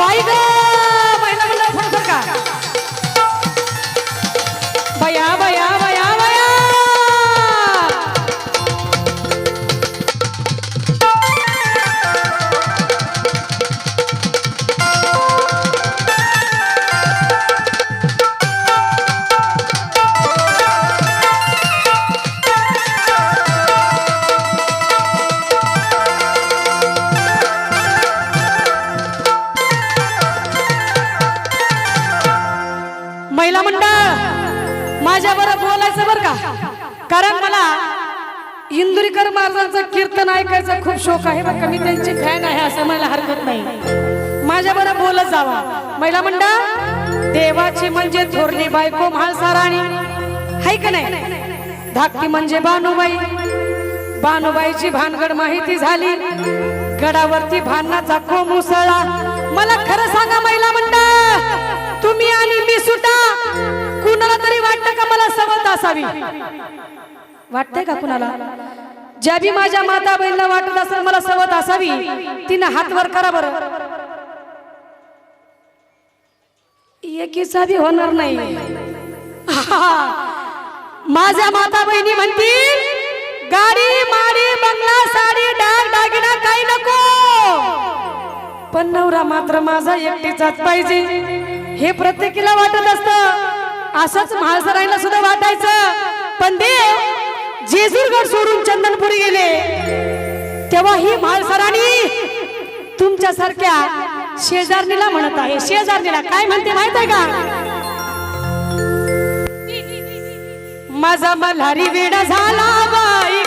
বাইরে इंदुरीकर महाराजांचं कीर्तन ऐकायचा खूप शौक आहे बघा मी त्यांची फॅन आहे असं मला हरकत नाही. माझ्या बरं बोलत जावा. महिला मंडळ देवाची म्हणजे थोरली बायको म्हाळसाराणी. हाय का नाही? धाकटी म्हणजे बानुबाई बानुबाईची भानगड माहिती झाली. गडावरती भांडणाचा खो मुसळा मला खरं सांगा महिला मंडळ तुम्ही आणि मी सुद्धा कुणाला तरी वाटतं का मला सवत असावी? वाटतंय का कुणाला? ज्या बी माझ्या माता बहिणीला वाटत असेल मला सवत असावी तिनं हात वर करा बरं. एकीचा बी होणार नाही. माझ्या माता बहिणी म्हणतील गाडी माडी बंगला साडी डाग दागिना काही नको. पण नवरा मात्र माझा एकटीचाच पाहिजे. हे प्रत्येकीला वाटत असत. असंच महासरायला सुद्धा वाटायचं. पण देव जेजूरगड सोडून चंदनपुरी गेले. तेव्हा ही म्हाळसराणी तुमच्यासारख्या शेजारणीला म्हणत आहे. शेजारणीला काय म्हणते माहीत आहे का? माझा मल्हारी वेडा झाला बाई.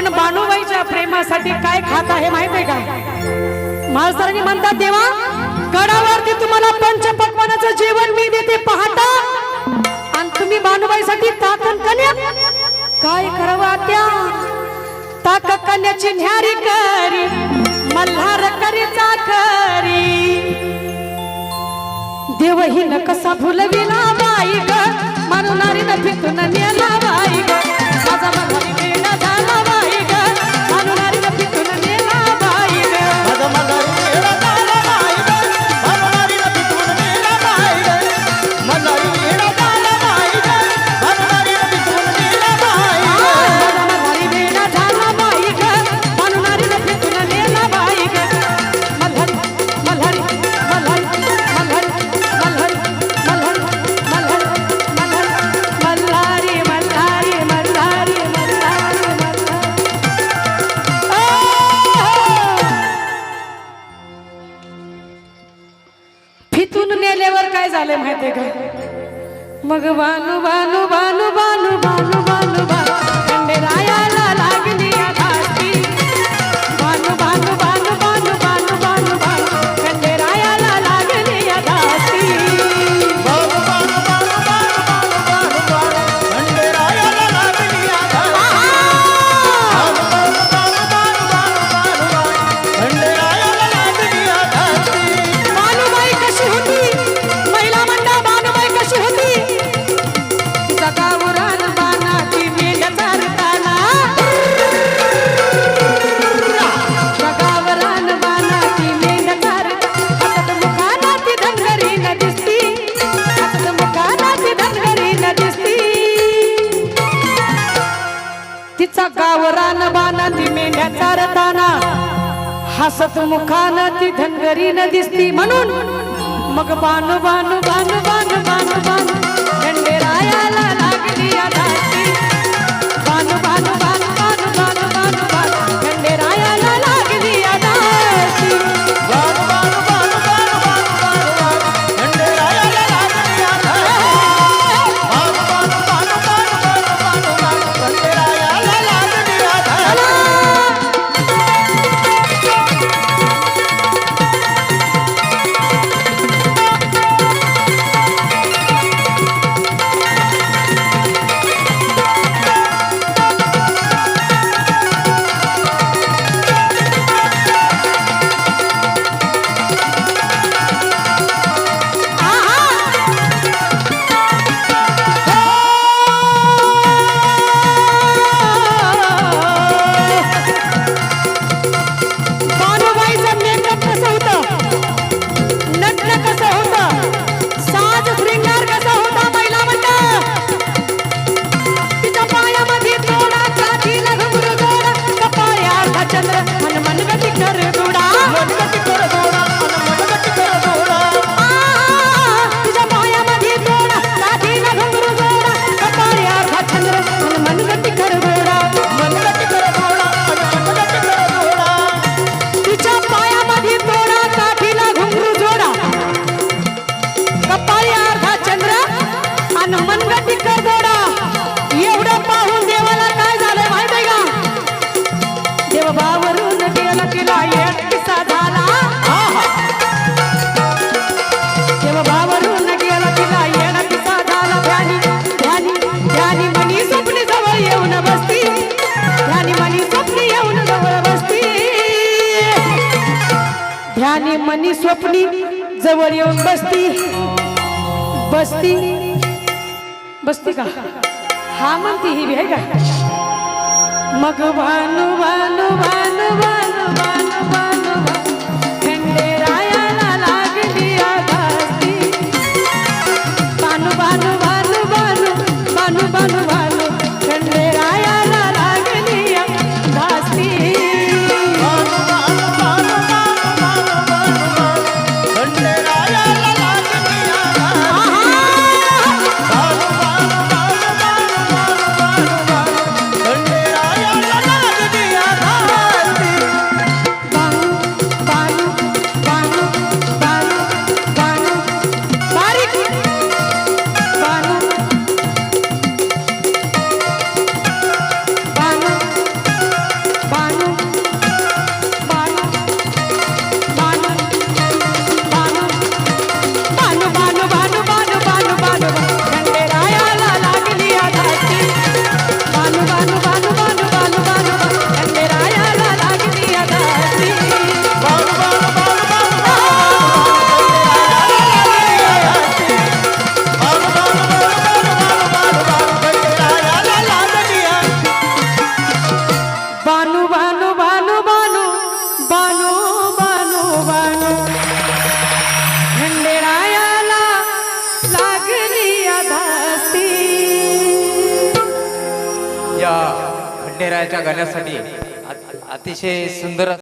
पण बानुबाईच्या प्रेमासाठी काय खात आहे माहीत आहे का? महासरांनी म्हणतात देवा गडावरती तुम्हाला पंचपक्वानाचं जेवण मी देते पाहता. आणि तुम्ही बानुबाईसाठी ताकन कन्या. काय करावं त्या ताक कन्याची न्यारी करी मल्हार करी चाकरी. देवही न कसा भुलविला बाई ग? मानुनारी न फितून नेला झाले माहिती का? मग बानू बानू बानू बानू बानू. हसत मुखान ती धनगरी न दिसती म्हणून मग बानू बानू बानू बानू बानू बानू झंडे रायाला आणि स्वप्नी जवळ येऊन बसती. बसती. बसती का? हा म्हणती ही बी आहे का? मग भानू भानू भानू भानू. गाण्यासाठी अतिशय सुंदर